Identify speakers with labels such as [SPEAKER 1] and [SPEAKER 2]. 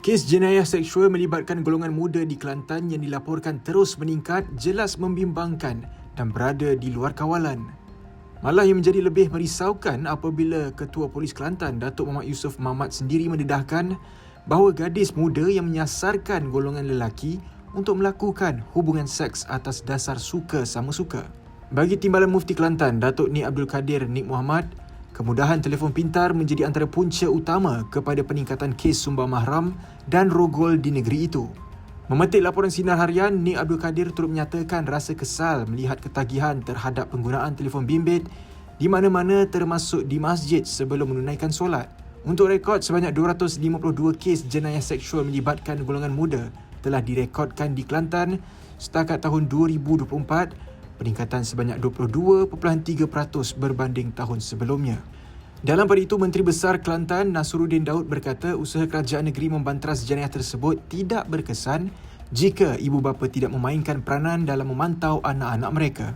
[SPEAKER 1] Kes jenayah seksual melibatkan golongan muda di Kelantan yang dilaporkan terus meningkat jelas membimbangkan dan berada di luar kawalan. Malah yang menjadi lebih merisaukan apabila Ketua Polis Kelantan Datuk Muhammad Yusof Mahmat sendiri mendedahkan bahawa gadis muda yang menyasarkan golongan lelaki untuk melakukan hubungan seks atas dasar suka sama suka. Bagi Timbalan Mufti Kelantan, Datuk Nik Abdul Kadir Nik Muhammad, kemudahan telefon pintar menjadi antara punca utama kepada peningkatan kes sumber mahram dan rogol di negeri itu. Memetik laporan Sinar Harian, Nik Abdul Kadir turut menyatakan rasa kesal melihat ketagihan terhadap penggunaan telefon bimbit di mana-mana termasuk di masjid sebelum menunaikan solat. Untuk rekod, sebanyak 252 kes jenayah seksual melibatkan golongan muda telah direkodkan di Kelantan setakat tahun 2024, peningkatan sebanyak 22.3% berbanding tahun sebelumnya. Dalam pada itu, Menteri Besar Kelantan Nasruddin Daud berkata usaha kerajaan negeri membanteras jenayah tersebut tidak berkesan jika ibu bapa tidak memainkan peranan dalam memantau anak-anak mereka.